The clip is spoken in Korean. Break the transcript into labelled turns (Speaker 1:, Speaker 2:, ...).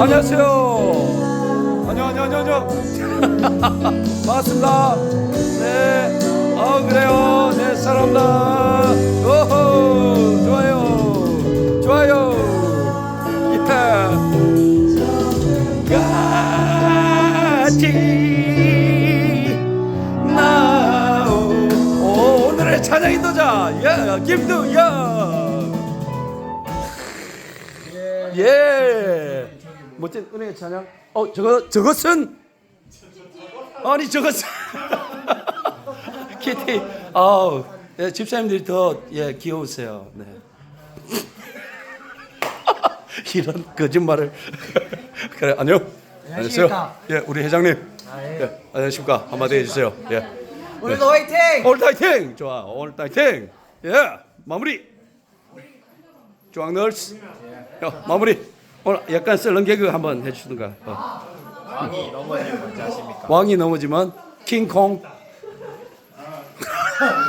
Speaker 1: 안녕하세요. 안녕 안녕 안녕 안녕. 반갑습니다. 네. 아 그래요. 네 사람다. 오호 좋아요. 좋아요. 예. 같이 나오 오, 오늘의 찬양 인도자 예 김두영 예 멋진 은혜의 찬양. 어 저거 저것은? 아니 저것은. 키티 아우 예, 집사님들이 더 예 귀여우세요. 네. 이런 거짓말을. 그래 안녕. 안녕하세요
Speaker 2: 안녕하십니까.
Speaker 1: 예 우리 회장님.
Speaker 2: 아, 예.
Speaker 1: 예 안녕하십니까. 한마디 해주세요. 예.
Speaker 2: 오늘도 화이팅!
Speaker 1: 오늘 파이팅! 좋아 오늘 파이팅! 예 마무리! 조항 널스. 야, 마무리 오늘 약간 썰렁 개그 한번 해주시든가 어.
Speaker 2: 왕이 넘어지면 뭔지 아십니까?
Speaker 1: 왕이 넘어지면 킹콩